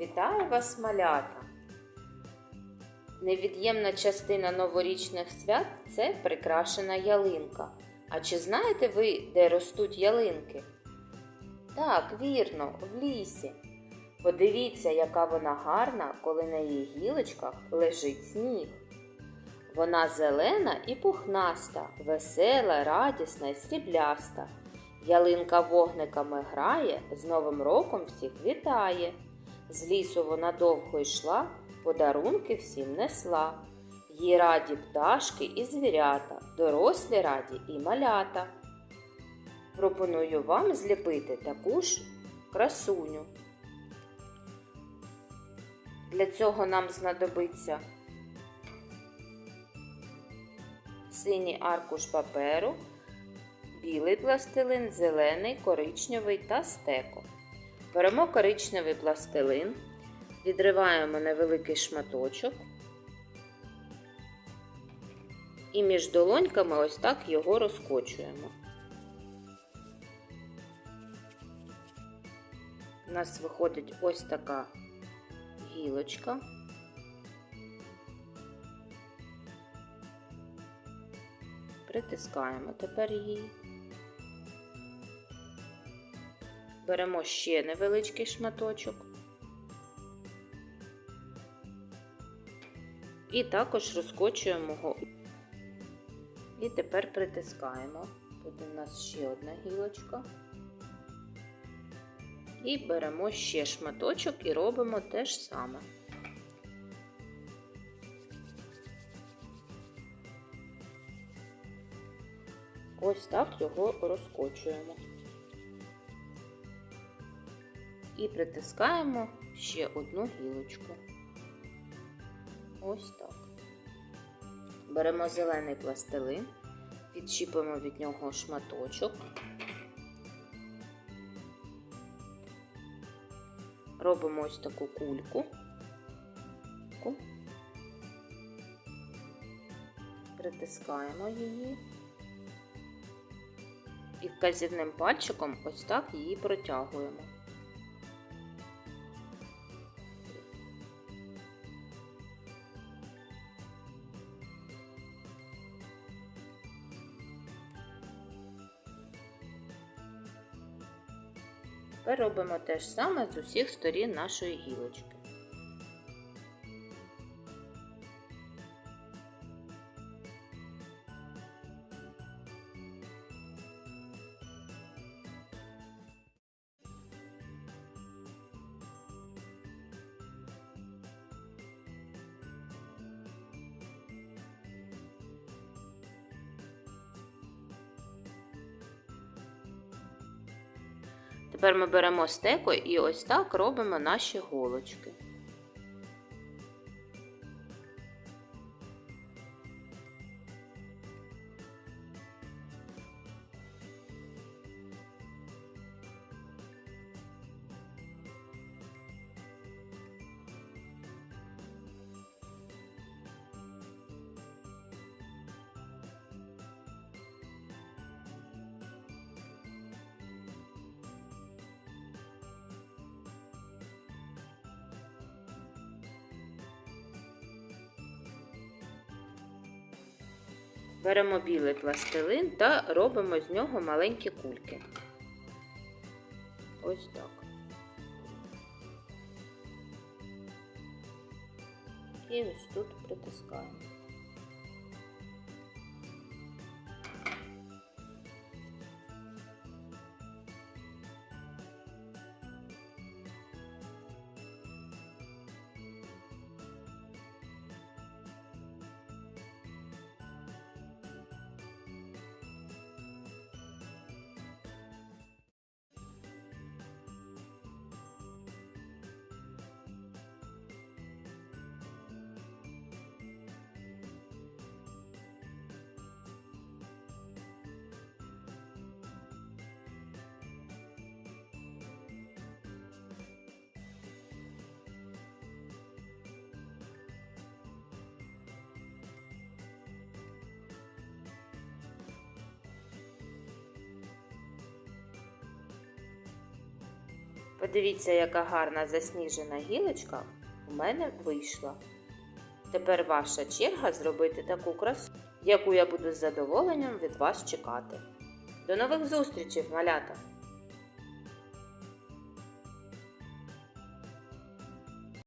Вітаю вас, малята! Невід'ємна частина новорічних свят це прикрашена ялинка. А чи знаєте ви, де ростуть ялинки? Так, вірно, в лісі. Подивіться, яка вона гарна, коли на її гілочках лежить сніг. Вона зелена і пухнаста, весела, радісна і срібляста. Ялинка вогниками грає, з Новим роком всіх вітає. З лісу вона довго йшла, подарунки всім несла. Їй раді пташки і звірята, дорослі раді і малята. Пропоную вам зліпити таку ж красуню. Для цього нам знадобиться синій аркуш паперу, білий пластилин, зелений, коричневий та стеко. Беремо коричневий пластилин, відриваємо невеликий шматочок і між долоньками ось так його розкочуємо. У нас виходить ось така гілочка. Притискаємо тепер її. Беремо ще невеличкий шматочок. І також розкочуємо його. І тепер притискаємо. Тут у нас ще одна гілочка. І беремо ще шматочок і робимо те ж саме. Ось так його розкочуємо. І притискаємо ще одну гілочку. Ось так. Беремо зелений пластилин, відчіпимо від нього шматочок. Робимо ось таку кульку. Притискаємо її. І вказівним пальчиком ось так її протягуємо. Тепер робимо те ж саме з усіх сторін нашої гілочки. Тепер ми беремо стеко і ось так робимо наші голочки. Беремо білий пластилин та робимо з нього маленькі кульки. Ось так. І ось тут притискаємо. Подивіться, яка гарна засніжена гілочка у мене вийшла. Тепер ваша черга зробити таку красу, яку я буду з задоволенням від вас чекати. До нових зустрічей, малята!